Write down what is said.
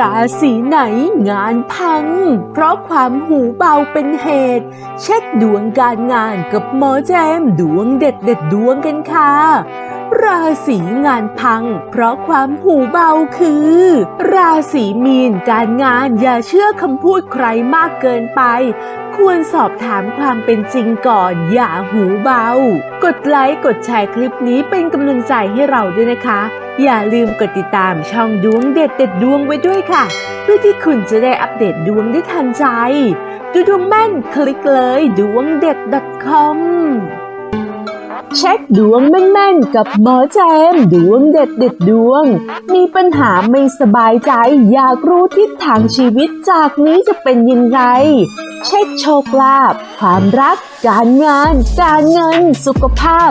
ราศีไหนงานพัง เพราะความหูเบาเป็นเหตุ เช็คดวงการงานกับหมอแจมดวงเด็ดเด็ดดวงกันค่ะราศีงานพัง เพราะความหูเบาคือ ราศีมีนการงานอย่าเชื่อคำพูดใครมากเกินไป ควรสอบถามความเป็นจริงก่อนอย่าหูเบา กดไลค์กดแชร์คลิปนี้เป็นกำลังใจให้เราด้วยนะคะ อย่าลืมกดติดตามช่องดวงเด็ดเด็ดดวงไว้ด้วยค่ะ เพื่อที่คุณจะได้อัปเดตดวงได้ทันใจ ดูดวงแม่นคลิกเลยดวงเด็ด .com เช็คดวงแม่นๆกับหมอแจมดวงเด็ดเด็ดดวง มีปัญหาไม่สบายใจ อยากรู้ทิศทางชีวิตจากนี้จะเป็นยังไง เช็คโชคลาภความรัก การงาน การเงิน สุขภาพ